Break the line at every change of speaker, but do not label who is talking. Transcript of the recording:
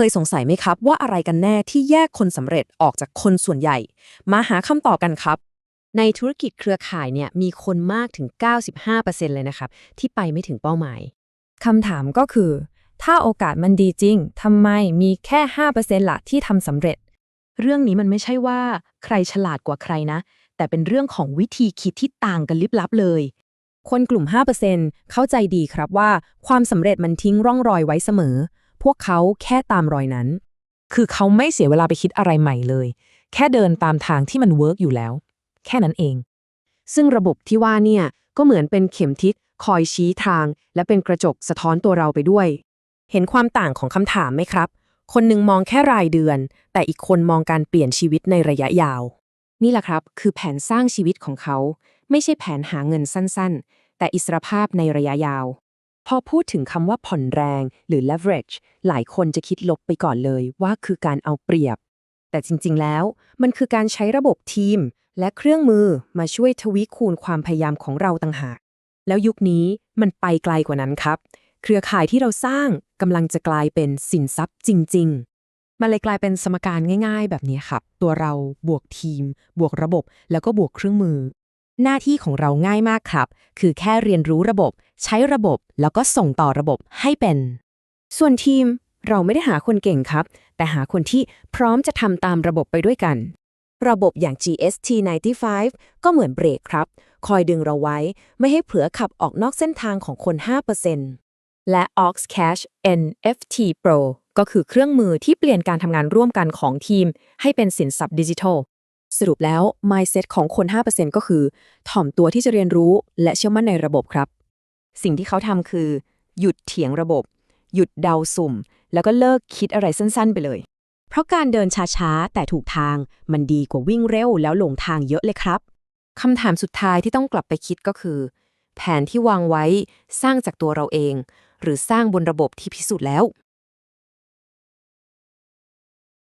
เคยสงสัยไหมครับ ว่าอะไรกันแน่ที่แยกคนสำเร็จออกจากคนส่วนใหญ่ มาหาคำตอบกันครับ
ในธุรกิจเครือข่ายเนี่ยมีคนมากถึง 95%เลยนะครับ ที่ไปไม่ถึงเป้าหมาย
คำถามก็คือ ถ้าโอกาสมันดีจริงทำไมมีแค่ 5%ละที่ทำสำเร็จ
เรื่องนี้มันไม่ใช่ว่าใครฉลาดกว่าใครนะ แต่เป็นเรื่องของวิธีคิดที่ต่างกันลิบลับเลย
คนกลุ่ม 5%เข้าใจดีครับว่า ความสำเร็จมันทิ้งร่องรอยไว้เสมอ พวกเขาแค่ตามรอยนั้น
คือเขาไม่เสียเวลาไปคิดอะไรใหม่เลย แค่เดินตามทางที่มันเวิร์กอยู่แล้ว แค่นั้นเอง
ซึ่งระบบที่ว่าเนี่ย ก็เหมือนเป็นเข็มทิศคอยชี้ทาง และเป็นกระจกสะท้อนตัวเราไปด้วย
เห็นความต่างของคำถามไหมครับ คนหนึ่งมองแค่รายเดือน แต่อีกคนมองการเปลี่ยนชีวิตในระยะยาว
นี่แหละครับ คือแผนสร้างชีวิตของเขา ไม่ใช่แผนหาเงินสั้น ๆ แต่อิสรภาพในระยะยาว พอพูดถึงคำว่าผ่อนแรงหรือ leverage หลายคนจะคิดลบไปก่อนเลยว่าคือการเอาเปรียบ แต่จริง ๆ แล้ว มันคือการใช้ระบบทีม และเครื่องมือมาช่วยทวีคูณความพยายามของเราต่างหาก แล้วยุคนี้มันไปไกลกว่านั้นครับ เครือข่ายที่เราสร้างกำลังจะกลายเป็นสินทรัพย์จริง ๆ
มันเลยกลายเป็นสมการง่าย ๆ แบบนี้ครับ ตัวเราบวกทีม บวกระบบ แล้วก็บวกเครื่องมือ หน้าที่ของเราง่ายมากครับ คือแค่เรียนรู้ระบบ ใช้ระบบ แล้วก็ส่งต่อระบบให้เป็น ส่วนทีมเราไม่ได้หาคนเก่งครับ แต่หาคนที่พร้อมจะทำตามระบบไปด้วยกัน ระบบอย่าง GST 95ก็เหมือนเบรกครับ คอยดึงเราไว้ ไม่ให้เผลอขับออกนอกเส้นทางของคน 5%และ Ox Cash NFT Pro ก็คือเครื่องมือที่เปลี่ยนการทำงานร่วมกันของทีม ให้เป็นสินทรัพย์ดิจิทัล สรุปแล้ว mindset ของคน 5%ก็คือ ถ่อมตัวที่จะเรียนรู้และเชื่อมั่นในระบบครับ สิ่งที่เขาทำคือ หยุดเถียงระบบ หยุดเดาสุ่ม แล้วก็เลิกคิดอะไรสั้นๆ ไปเลย เพราะการเดินช้าๆ แต่ถูกทางมันดีกว่าวิ่งเร็วแล้วหลงทางเยอะเลยครับคำถามสุดท้ายที่ต้องกลับไปคิดก็คือ แผนที่วางไว้สร้างจากตัวเราเอง หรือสร้างบนระบบที่พิสูจน์แล้ว